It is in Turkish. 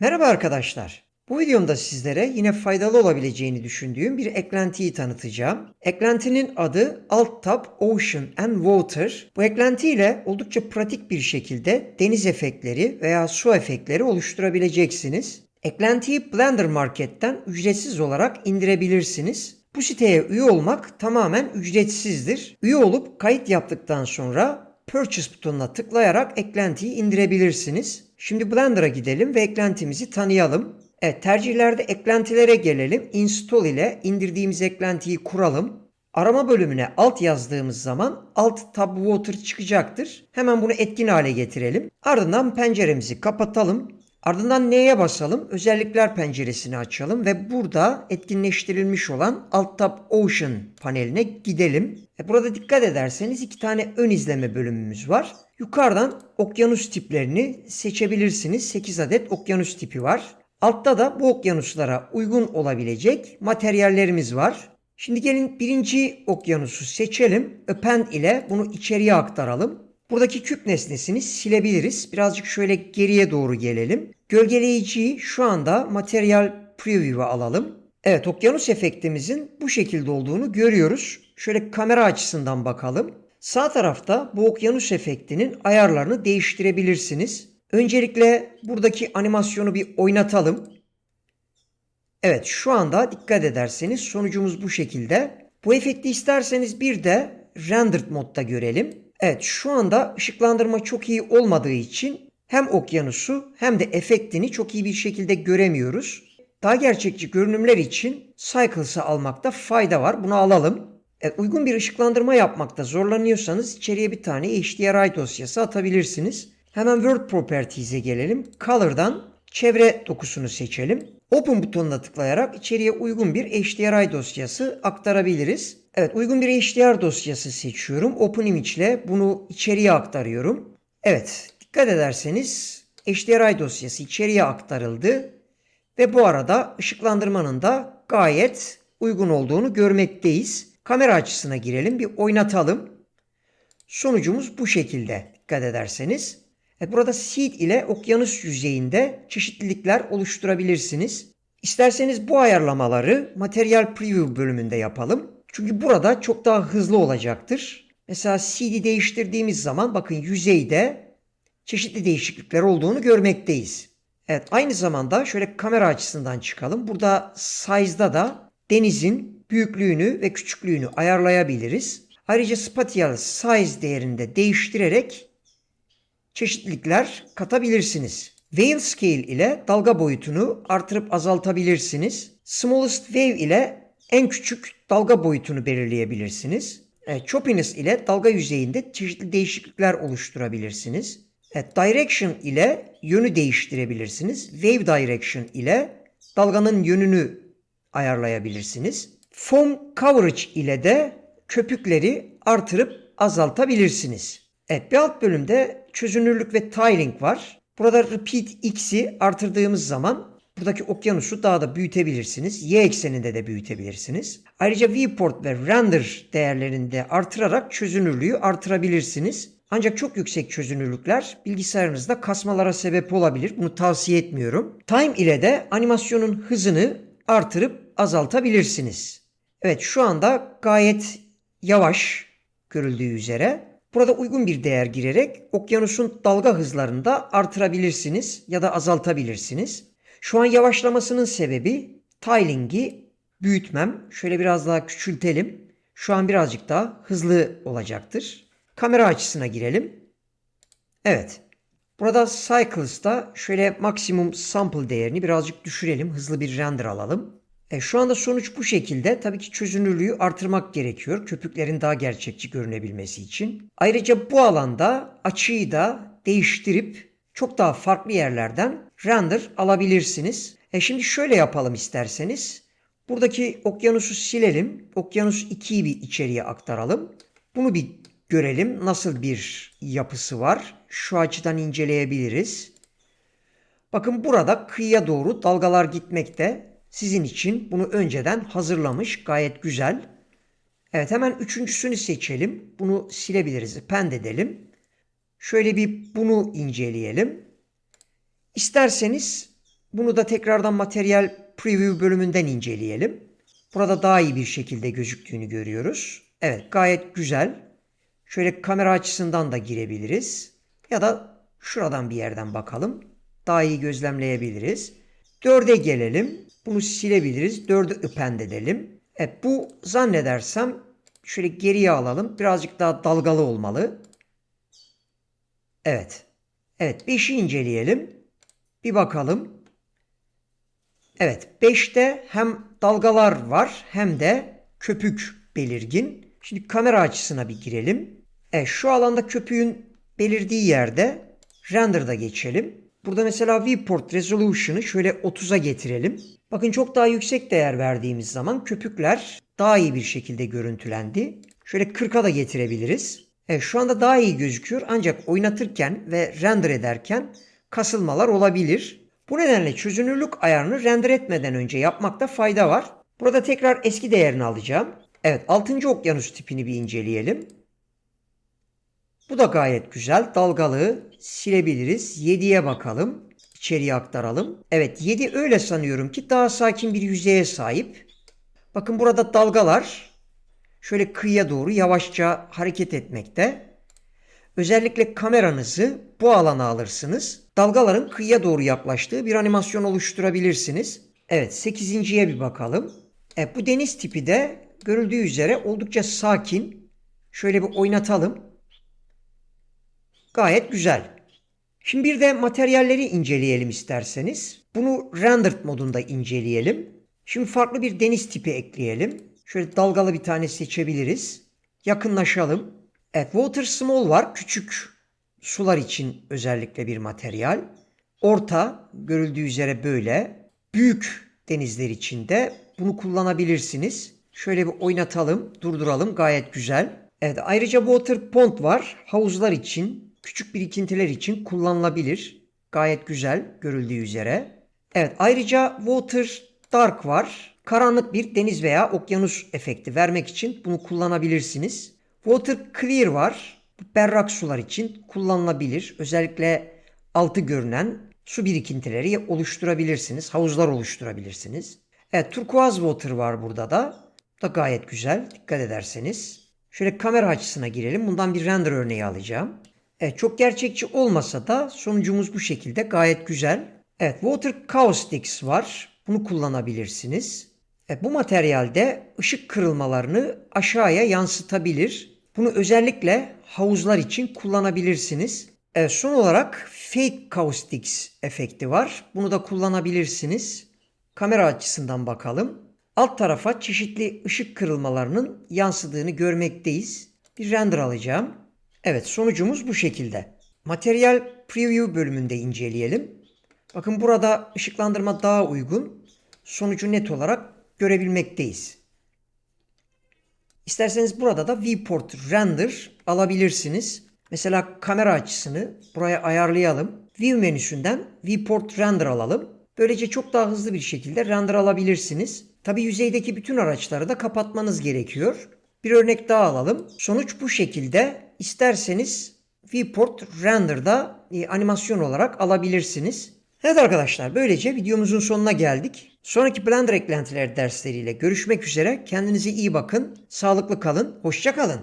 Merhaba arkadaşlar. Bu videomda sizlere yine faydalı olabileceğini düşündüğüm bir eklentiyi tanıtacağım. Eklentinin adı Alt Tab Ocean and Water. Bu eklentiyle oldukça pratik bir şekilde deniz efektleri veya su efektleri oluşturabileceksiniz. Eklentiyi Blender Market'ten ücretsiz olarak indirebilirsiniz. Bu siteye üye olmak tamamen ücretsizdir. Üye olup kayıt yaptıktan sonra Purchase butonuna tıklayarak eklentiyi indirebilirsiniz. Şimdi Blender'a gidelim ve eklentimizi tanıyalım. Evet tercihlerde eklentilere gelelim. Install ile indirdiğimiz eklentiyi kuralım. Arama bölümüne alt yazdığımız zaman alt tab water çıkacaktır. Hemen bunu etkin hale getirelim. Ardından penceremizi kapatalım. Ardından neye basalım? Özellikler penceresini açalım ve burada etkinleştirilmiş olan Alt Tab Ocean paneline gidelim. E burada dikkat ederseniz iki tane ön izleme bölümümüz var. Yukarıdan okyanus tiplerini seçebilirsiniz. 8 adet okyanus tipi var. Altta da bu okyanuslara uygun olabilecek materyallerimiz var. Şimdi gelin birinci okyanusu seçelim. Append ile bunu içeriye aktaralım. Buradaki küp nesnesini silebiliriz. Birazcık şöyle geriye doğru gelelim. Gölgeleyiciyi şu anda Material Preview'a alalım. Evet okyanus efektimizin bu şekilde olduğunu görüyoruz. Şöyle kamera açısından bakalım. Sağ tarafta bu okyanus efektinin ayarlarını değiştirebilirsiniz. Öncelikle buradaki animasyonu bir oynatalım. Evet şu anda dikkat ederseniz sonucumuz bu şekilde. Bu efekti isterseniz bir de rendered modda görelim. Evet şu anda ışıklandırma çok iyi olmadığı için hem okyanusu hem de efektini çok iyi bir şekilde göremiyoruz. Daha gerçekçi görünümler için Cycles'ı almakta fayda var. Bunu alalım. Evet, uygun bir ışıklandırma yapmakta zorlanıyorsanız içeriye bir tane HDRI dosyası atabilirsiniz. Hemen Word Properties'e gelelim. Color'dan çevre dokusunu seçelim. Open butonuna tıklayarak içeriye uygun bir HDRI dosyası aktarabiliriz. Evet uygun bir HDR dosyası seçiyorum. Open Image ile bunu içeriye aktarıyorum. Evet dikkat ederseniz HDRI dosyası içeriye aktarıldı. Ve bu arada ışıklandırmanın da gayet uygun olduğunu görmekteyiz. Kamera açısına girelim bir oynatalım. Sonucumuz bu şekilde dikkat ederseniz. Evet, burada seed ile okyanus yüzeyinde çeşitlilikler oluşturabilirsiniz. İsterseniz bu ayarlamaları Material Preview bölümünde yapalım. Çünkü burada çok daha hızlı olacaktır. Mesela seed'i değiştirdiğimiz zaman bakın yüzeyde çeşitli değişiklikler olduğunu görmekteyiz. Evet aynı zamanda şöyle kamera açısından çıkalım. Burada size'da da denizin büyüklüğünü ve küçüklüğünü ayarlayabiliriz. Ayrıca spatial size değerinde değiştirerek çeşitlilikler katabilirsiniz. Wave scale ile dalga boyutunu artırıp azaltabilirsiniz. Smallest wave ile en küçük dalga boyutunu belirleyebilirsiniz. Evet, choppiness ile dalga yüzeyinde çeşitli değişiklikler oluşturabilirsiniz. Evet, direction ile yönü değiştirebilirsiniz. Wave direction ile dalganın yönünü ayarlayabilirsiniz. Foam coverage ile de köpükleri artırıp azaltabilirsiniz. Evet bir alt bölümde çözünürlük ve tiling var. Burada repeat x'i artırdığımız zaman buradaki okyanusu daha da büyütebilirsiniz. Y ekseninde de büyütebilirsiniz. Ayrıca viewport ve render değerlerini de artırarak çözünürlüğü artırabilirsiniz. Ancak çok yüksek çözünürlükler bilgisayarınızda kasmalara sebep olabilir. Bunu tavsiye etmiyorum. Time ile de animasyonun hızını artırıp azaltabilirsiniz. Evet şu anda gayet yavaş görüldüğü üzere. Burada uygun bir değer girerek okyanusun dalga hızlarını da artırabilirsiniz ya da azaltabilirsiniz. Şu an yavaşlamasının sebebi tiling'i büyütmem. Şöyle biraz daha küçültelim. Şu an birazcık daha hızlı olacaktır. Kamera açısına girelim. Evet. Burada Cycles'ta şöyle maksimum sample değerini birazcık düşürelim. Hızlı bir render alalım. E, şu anda sonuç bu şekilde. Tabii ki çözünürlüğü artırmak gerekiyor. Köpüklerin daha gerçekçi görünebilmesi için. Ayrıca bu alanda açıyı da değiştirip çok daha farklı yerlerden render alabilirsiniz. E şimdi şöyle yapalım isterseniz. Buradaki okyanusu silelim. Okyanus 2'yi bir içeriye aktaralım. Bunu bir görelim nasıl bir yapısı var. Şu açıdan inceleyebiliriz. Bakın burada kıyıya doğru dalgalar gitmekte. Sizin için bunu önceden hazırlamış. Gayet güzel. Evet hemen üçüncüsünü seçelim. Bunu silebiliriz. Pen edelim. Şöyle bir bunu inceleyelim. İsterseniz Bunu da tekrardan materyal preview bölümünden inceleyelim. Burada daha iyi bir şekilde gözüktüğünü görüyoruz. Evet gayet güzel. Şöyle kamera açısından da girebiliriz. Ya da şuradan bir yerden bakalım. Daha iyi gözlemleyebiliriz. 4'e gelelim. Bunu silebiliriz. 4'ü append edelim. Evet bu zannedersem şöyle geriye alalım. Birazcık daha dalgalı olmalı. Evet. Evet 5'i inceleyelim. Bir bakalım. Evet 5'te hem dalgalar var hem de köpük belirgin. Şimdi kamera açısına bir girelim. Evet şu alanda köpüğün belirdiği yerde render'da geçelim. Burada mesela viewport resolution'ı şöyle 30'a getirelim. Bakın çok daha yüksek değer verdiğimiz zaman köpükler daha iyi bir şekilde görüntülendi. Şöyle 40'a da getirebiliriz. Evet şu anda daha iyi gözüküyor ancak oynatırken ve render ederken kasılmalar olabilir. Bu nedenle çözünürlük ayarını render etmeden önce yapmakta fayda var. Burada tekrar eski değerini alacağım. Evet 6. okyanus tipini bir inceleyelim. Bu da gayet güzel. Dalgalı silebiliriz. 7'ye bakalım. İçeriye aktaralım. Evet 7 öyle sanıyorum ki daha sakin bir yüzeye sahip. Bakın burada dalgalar şöyle kıyıya doğru yavaşça hareket etmekte. Özellikle kameranızı bu alana alırsınız. Dalgaların kıyıya doğru yaklaştığı bir animasyon oluşturabilirsiniz. Evet 8.ye bir bakalım. Evet bu deniz tipi de görüldüğü üzere oldukça sakin. Şöyle bir oynatalım. Gayet güzel. Şimdi bir de materyalleri inceleyelim isterseniz. Bunu rendered modunda inceleyelim. Şimdi farklı bir deniz tipi ekleyelim. Şöyle dalgalı bir tane seçebiliriz. Yakınlaşalım. Evet, water small var. Küçük sular için özellikle bir materyal. Orta görüldüğü üzere böyle. Büyük denizler için de bunu kullanabilirsiniz. Şöyle bir oynatalım, durduralım. Gayet güzel. Evet, ayrıca water pond var. Havuzlar için, küçük birikintiler için kullanılabilir. Gayet güzel görüldüğü üzere. Evet, ayrıca water dark var. Karanlık bir deniz veya okyanus efekti vermek için bunu kullanabilirsiniz. Water clear var. Berrak sular için kullanılabilir. Özellikle altı görünen su birikintileri oluşturabilirsiniz. Havuzlar oluşturabilirsiniz. Evet turkuaz water var burada da. Bu da gayet güzel. Dikkat ederseniz. Şöyle kamera açısına girelim. Bundan bir render örneği alacağım. Evet çok gerçekçi olmasa da sonucumuz bu şekilde gayet güzel. Evet water caustics var. Bunu kullanabilirsiniz. Evet, bu materyalde ışık kırılmalarını aşağıya yansıtabilir. Bunu özellikle havuzlar için kullanabilirsiniz. Evet, son olarak Fake Caustics efekti var. Bunu da kullanabilirsiniz. Kamera açısından bakalım. Alt tarafa çeşitli ışık kırılmalarının yansıdığını görmekteyiz. Bir render alacağım. Evet sonucumuz bu şekilde. Materyal Preview bölümünde inceleyelim. Bakın burada ışıklandırma daha uygun. Sonucu net olarak görebilmekteyiz. İsterseniz burada da viewport render alabilirsiniz. Mesela kamera açısını buraya ayarlayalım. View menüsünden viewport render alalım. Böylece çok daha hızlı bir şekilde render alabilirsiniz. Tabi yüzeydeki bütün araçları da kapatmanız gerekiyor. Bir örnek daha alalım. Sonuç bu şekilde. İsterseniz viewport render'da e, animasyon olarak alabilirsiniz. Evet arkadaşlar böylece videomuzun sonuna geldik. Sonraki Blender eklentileri dersleriyle görüşmek üzere. Kendinize iyi bakın. Sağlıklı kalın. Hoşça kalın.